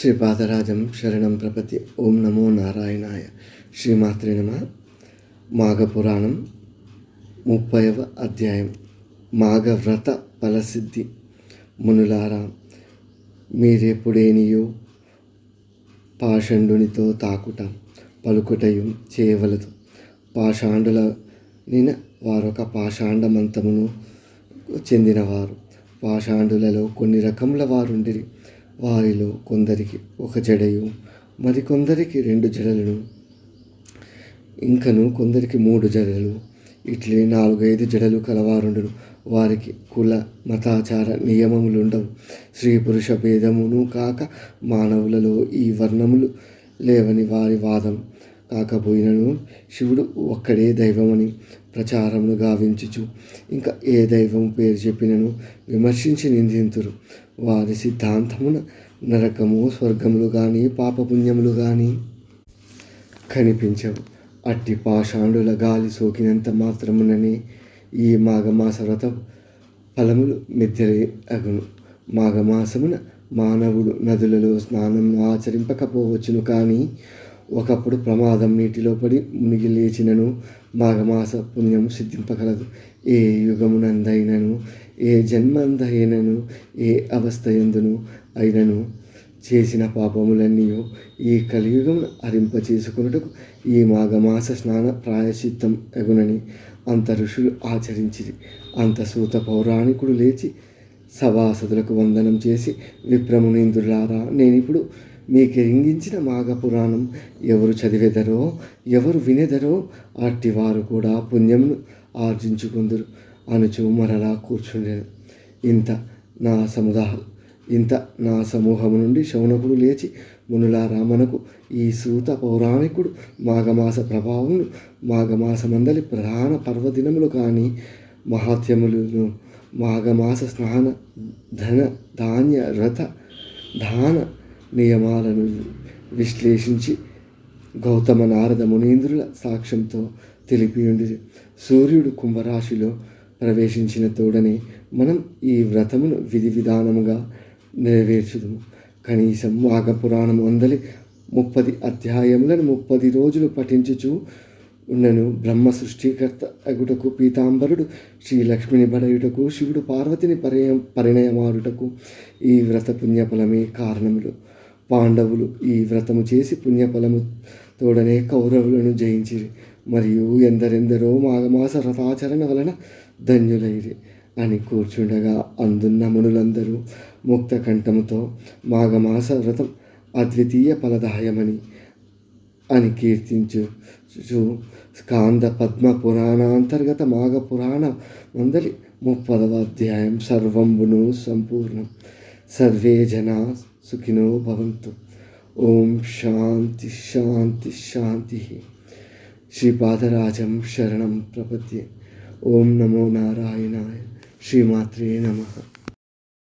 శ్రీపాదరాజం శరణం ప్రపతి ఓం నమో నారాయణాయ. శ్రీమాత్రే నమ. మాఘపురాణం ముప్పైవ అధ్యాయం. మాఘవ్రత ఫలసిద్ధి. మునులారా మీరెప్పుడేనియో పాషండునితో తాకుట పలుకుటయు చేయవలదు. పాషాండుల నిన వారొక పాషాండమంతమును చెందినవారు. పాషాండులలో కొన్ని రకముల వారుండిరి. వారిలో కొందరికి ఒక జడయు మరికొందరికి రెండు జడలను. ఇంకను కొందరికి మూడు జడలు ఇట్లే నాలుగైదు జడలు కలవారుండును. వారికి కుల మతాచార నియమములుండవు. స్త్రీ పురుష భేదమును కాక మానవులలో ఈ వర్ణములు లేవని వారి వాదం. కాకపోయినను శివుడు ఒక్కడే దైవమని ప్రచారమును గావించుచు ఇంకా ఏ దైవం పేరు చెప్పినను విమర్శించి నిందింతురు. వారి సిద్ధాంతమున నరకము స్వర్గములు కానీ పాపపుణ్యములు కానీ కనిపించవు. అట్టి పాషాండుల గాలి సోకినంత మాత్రముననే ఈ మాఘమాస వ్రత ఫలములు మిద్దెలి అగును. మాఘమాసమున మానవుడు నదులలో స్నానం ఆచరింపకపోవచ్చును కానీ ఒకప్పుడు ప్రమాదం నీటిలో పడి మునిగి లేచినను మాఘమాస పుణ్యం సిద్ధింపగలదు. ఏ యుగమునందైనను ఏ జన్మందైనను ఏ అవస్థ ఎందును అయినను చేసిన పాపములన్నీ ఈ కలియుగం హరింప చేసుకున్నటకు ఈ మాఘమాస స్నాన ప్రాయశ్చిత్తం ఎగునని అంత ఋషులు ఆచరించిరి. అంత సూత పౌరాణికుడు లేచి సభాసదులకు వందనం చేసి విప్రమునీంద్రులారా నేనిప్పుడు మీకెరింగించిన మాఘ పురాణం ఎవరు చదివెదరో ఎవరు వినెదరో అట్టివారు కూడా పుణ్యమును ఆర్జించుకుందరు. అనుచు మరలా కూర్చుండెను ఇంత నా సముదాహం ఇంత నా సమూహము నుండి శౌనకుడు లేచి మునుల మనకు ఈ సూత పౌరాణికుడు మాఘమాస ప్రభావములు మాఘమాసమందలి ప్రధాన పర్వదినములు కానీ మహాత్యములను మాఘమాస స్నాన ధన ధాన్య రథ దాన నియమాలను విశ్లేషించి గౌతమ నారద మునీంద్రుల సాక్ష్యంతో తెలిపి ఉండి సూర్యుడు కుంభరాశిలో ప్రవేశించిన తోడనే మనం ఈ వ్రతమును విధి విధానముగా నెరవేర్చుదుము. కనీసం వాగపురాణం అందలి ముప్పది అధ్యాయములను ముప్పది రోజులు పఠించుచు ఉన్నను బ్రహ్మ సృష్టికర్త అగుటకు పీతాంబరుడు శ్రీ లక్ష్మిని బడయుటకు శివుడు పార్వతిని పరిణయ పరిణయమారుటకు ఈ వ్రత పుణ్యఫలమే కారణములు. పాండవులు ఈ వ్రతము చేసి పుణ్యఫలము తోడనే కౌరవులను జయించిరి. మరియు ఎందరెందరో మాఘమాస వ్రతాచరణ వలన ధన్యులైరి అని కూర్చుండగా అందున్న మునులందరూ ముక్త కంఠముతో మాఘమాస వ్రతం అద్వితీయ ఫలదాయమని అని కీర్తించు స్కాంద పద్మ పురాణాంతర్గత మాఘ పురాణ మందలి ముప్పదవ అధ్యాయం సర్వంబును సంపూర్ణం. సర్వే జనా సుఖినో భవంతు. ఓం శాంతి శాంతి శాంతి. శ్రీపాదరాజం శరణం ప్రపద్యే. ఓం నమో నారాయణాయ శ్రీమాత్రే నమః